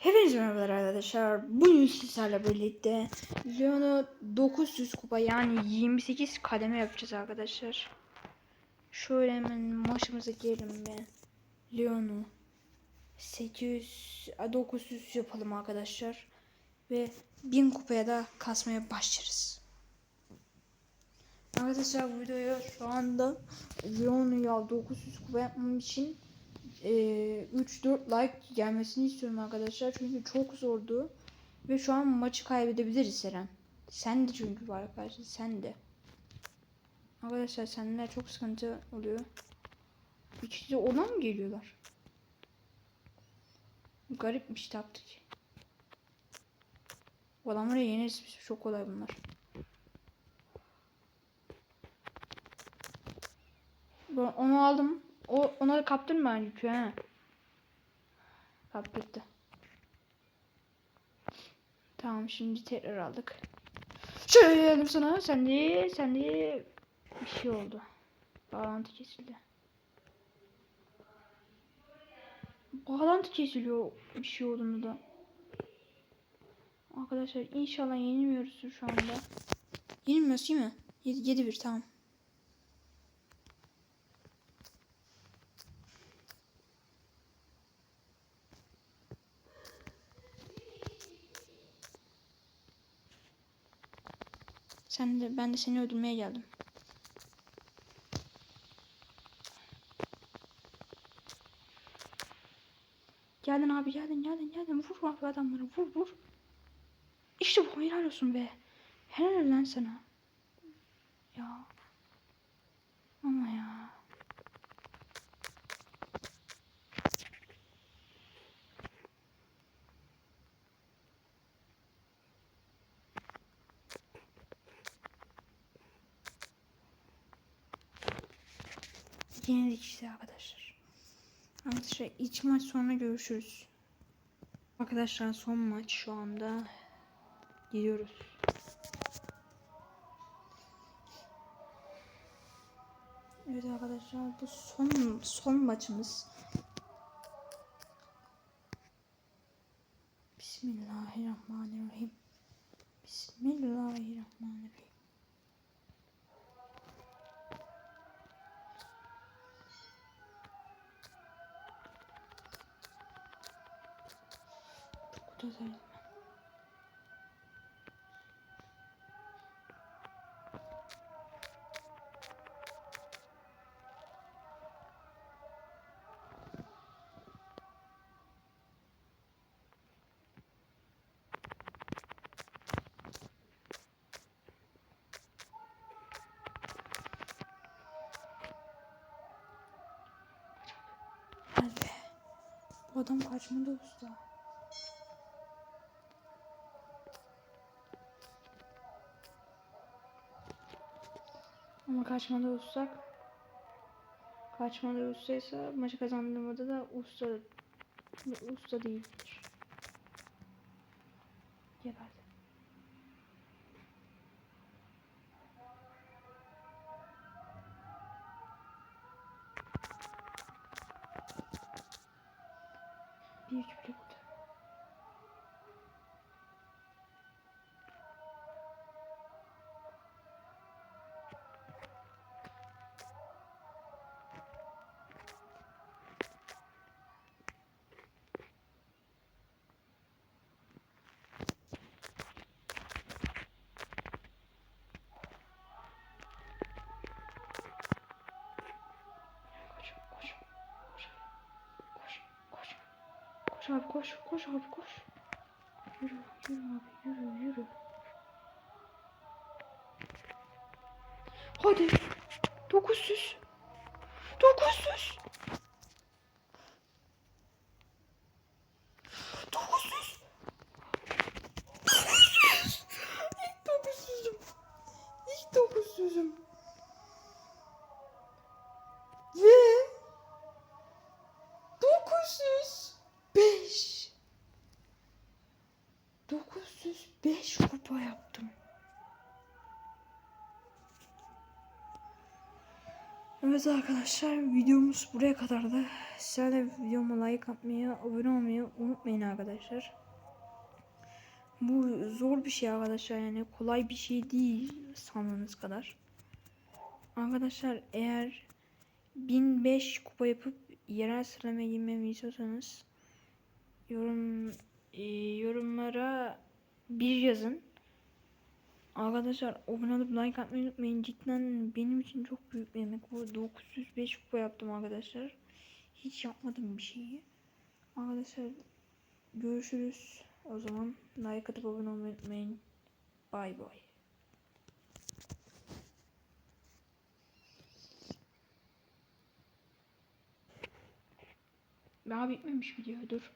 Hepinize merhabalar arkadaşlar. Bugün sizlerle birlikte Leon'u 900 kupa yani 28 kademe yapacağız arkadaşlar. Şöyle hemen maçımıza girelim be. Leon'u 800 a, 900 yapalım arkadaşlar. Ve 1000 kupaya da kasmaya başlarız. Arkadaşlar bu videoya şu anda Leon'u ya 900 kupa yapmam için e, 3-4 like gelmesini istiyorum arkadaşlar. Çünkü çok zordu. Ve şu an maçı kaybedebiliriz Eren. Sen de çünkü var arkadaşlar. Sen de. Arkadaşlar seninle çok sıkıntı oluyor. İkisi ona mı geliyorlar? Garipmiş taktik. Bu adamları yeneriz biz. Çok kolay bunlar. Ben onu aldım. O ona kaptırma yükü ha. Kaptırdı. Tamam şimdi tekrar aldık. Şöyle sana. Sen de sen de bir şey oldu. Bağlantı kesildi. Bağlantı kesiliyor bir şey olduğunda da. Arkadaşlar inşallah yenilmiyoruz şu anda. Yenilmiyoruz değil mi? 7-1 tamam. Sen de ben de seni öldürmeye geldim. Geldin abi geldin geldin geldin vur abi adamları vur vur. İşte bu helal olsun be. Helal lan sana. Ya. Ama ya. Yenildik işte arkadaşlar. Arkadaşlar iç maç sonra görüşürüz. Arkadaşlar son maç şu anda gidiyoruz. Evet arkadaşlar bu son son maçımız. Bismillahirrahmanirrahim. Bismillahirrahmanirrahim. Hadi. Bu adam kaçmadı usta. Ama kaçmada ustak kaçmada ustaysa maçı kazandığımda da usta usta değildir. Koş abi koş, koş abi koş. Yürü, yürü abi, yürü, yürü. Hadi. 900. 900. 900. 905 kupa yaptım. Evet arkadaşlar videomuz buraya kadardı. Sizler de videoma like atmayı, abone olmayı unutmayın arkadaşlar. Bu zor bir şey arkadaşlar yani kolay bir şey değil sandığınız kadar. Arkadaşlar eğer 1005 kupa yapıp yerel sıramaya girmemi istiyorsanız yorum e, yorumlara bir yazın. Arkadaşlar abone olup like atmayı unutmayın. Cidden benim için çok büyük bir emek. Bu 905 kupa yaptım arkadaşlar. Hiç yapmadım bir şeyi. Arkadaşlar görüşürüz. O zaman like atıp abone olmayı unutmayın. Bay bay. Daha bitmemiş video dur.